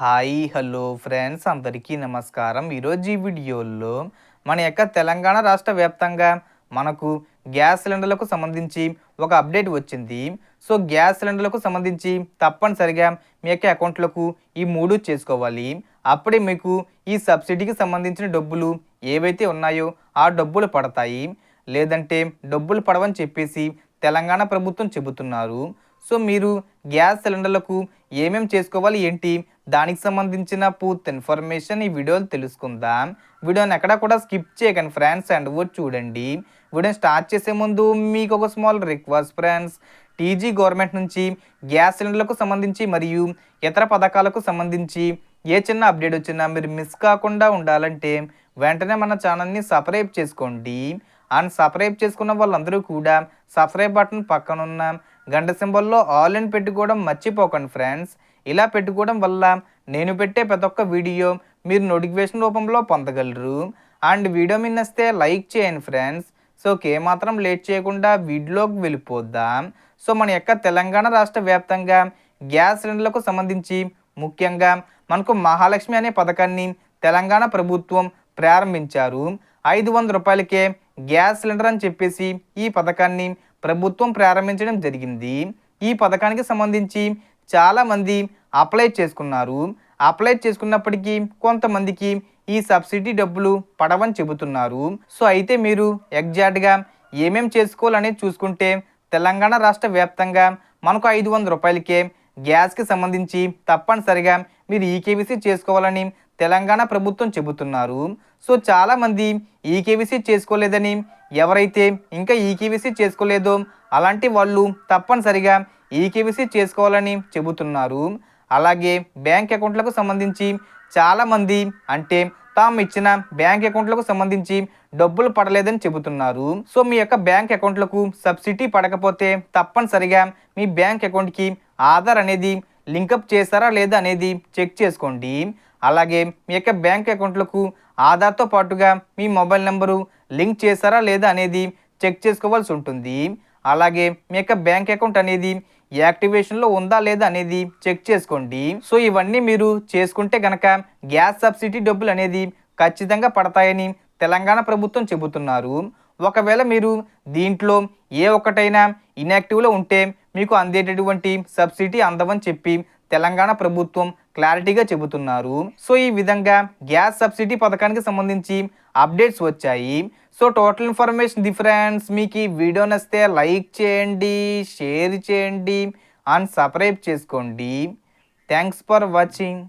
Hi hello friends. అందరికీ నమస్కారం. ఈరోజు ఈ వీడియోలో మన యొక్క తెలంగాణ రాష్ట్ర వ్యాప్తంగా మనకు గ్యాస్ సిలిండర్లకు సంబంధించి ఒక అప్డేట్ వచ్చింది. సో గ్యాస్ సిలిండర్లకు సంబంధించి తప్పనిసరిగా మీ యొక్క అకౌంట్లకు ఈ మూడు చేసుకోవాలి. అప్పుడే మీకు ఈ సబ్సిడీకి సంబంధించిన డబ్బులు ఏవైతే ఉన్నాయో ఆ డబ్బులు పడతాయి. లేదంటే డబ్బులు పడవని చెప్పేసి తెలంగాణ ప్రభుత్వం చెబుతున్నారు. సో మీరు గ్యాస్ సిలిండర్లకు ఏమేమి చేసుకోవాలి ఏంటి దానికి సంబంధించిన పూర్తి ఇన్ఫర్మేషన్ ఈ వీడియోలు తెలుసుకుందాం. వీడియోని ఎక్కడ కూడా స్కిప్ చేయకండి ఫ్రెండ్స్ అండ్ వర్డ్ చూడండి. వీడియోని స్టార్ట్ చేసే ముందు మీకు ఒక small request friends TG government నుంచి గ్యాస్ సిలిండర్లకు సంబంధించి మరియు ఇతర పథకాలకు సంబంధించి ఏ చిన్న అప్డేట్ వచ్చినా మీరు మిస్ కాకుండా ఉండాలంటే వెంటనే మన ఛానల్ని సబ్స్క్రైబ్ చేసుకోండి. అండ్ సబ్స్క్రైబ్ చేసుకున్న వాళ్ళందరూ కూడా సబ్స్క్రైబ్ బటన్ పక్కనున్న గంట సింబల్లో ఆల్ అని పెట్టుకోవడం మర్చిపోకండి ఫ్రెండ్స్ ఇలా పెట్టుకోవడం వల్ల నేను పెట్టే ప్రతి ఒక్క వీడియో మీరు నోటిఫికేషన్ రూపంలో పొందగలరు. అండ్ వీడియో మిన్నస్తే లైక్ చేయండి ఫ్రెండ్స్. సో మాత్రం లేట్ చేయకుండా వీడియోకి వెళ్ళిపోద్దాం సో మన యొక్క తెలంగాణ రాష్ట్ర వ్యాప్తంగా గ్యాస్ సిలిండర్లకు సంబంధించి ముఖ్యంగా మనకు మహాలక్ష్మి అనే పథకాన్ని తెలంగాణ ప్రభుత్వం ప్రారంభించారు. ఐదు వంద రూపాయలకే గ్యాస్ సిలిండర్ అని చెప్పేసి ఈ పథకాన్ని ప్రభుత్వం ప్రారంభించడం జరిగింది. ఈ పథకానికి సంబంధించి చాలామంది అప్లై చేసుకున్నారు. అప్లై చేసుకున్నప్పటికీ కొంతమందికి ఈ సబ్సిడీ డబ్బులు పడవని చెబుతున్నారు. సో అయితే మీరు ఎగ్జాక్ట్గా ఏమేం చేసుకోవాలనేది చూసుకుంటే తెలంగాణ రాష్ట్ర వ్యాప్తంగా మనకు ఐదు వందల రూపాయలకే గ్యాస్కి సంబంధించి తప్పనిసరిగా మీరు ఈకేవీసీ చేసుకోవాలని తెలంగాణ ప్రభుత్వం చెబుతున్నారు. సో చాలామంది ఈకేవీసీ చేసుకోలేదని ఎవరైతే ఇంకా ఈకేవీసీ చేసుకోలేదో అలాంటి వాళ్ళు తప్పనిసరిగా ఈకేవీసీ చేసుకోవాలని చెబుతున్నారు. అలాగే బ్యాంక్ అకౌంట్లకు సంబంధించి చాలామంది అంటే తాము ఇచ్చిన బ్యాంక్ అకౌంట్లకు సంబంధించి డబ్బులు పడలేదని చెబుతున్నారు. సో మీ యొక్క బ్యాంక్ అకౌంట్లకు సబ్సిడీ పడకపోతే తప్పనిసరిగా మీ బ్యాంక్ అకౌంట్కి ఆధార్ అనేది లింకప్ చేస్తారా లేదా అనేది చెక్ చేసుకోండి. అలాగే మీ యొక్క బ్యాంక్ అకౌంట్లకు ఆధార్తో పాటుగా మీ మొబైల్ నెంబరు లింక్ చేస్తారా లేదా అనేది చెక్ చేసుకోవాల్సి ఉంటుంది. అలాగే మీ యొక్క బ్యాంక్ అకౌంట్ అనేది యాక్టివేషన్లో ఉందా లేదా అనేది చెక్ చేసుకోండి. సో ఇవన్నీ మీరు చేసుకుంటే కనుక గ్యాస్ సబ్సిడీ డబ్బులు అనేది ఖచ్చితంగా పడతాయని తెలంగాణ ప్రభుత్వం చెబుతున్నారు. ఒకవేళ మీరు దీంట్లో ఏ ఒక్కటైనా ఇన్యాక్టివ్లో ఉంటే మీకు అందేటటువంటి సబ్సిడీ అందవని చెప్పి తెలంగాణ ప్రభుత్వం క్లారిటీగా చెబుతున్నారు. సో ఈ విధంగా గ్యాస్ సబ్సిడీ పథకానికి సంబంధించి అప్డేట్స్ వచ్చాయి. సో టోటల్ ఇన్ఫర్మేషన్ డిఫరెన్స్ మీకు ఈ వీడియో నచ్చితే లైక్ చేయండి షేర్ చేయండి అండ్ సబ్స్క్రైబ్ చేసుకోండి. Thanks for watching.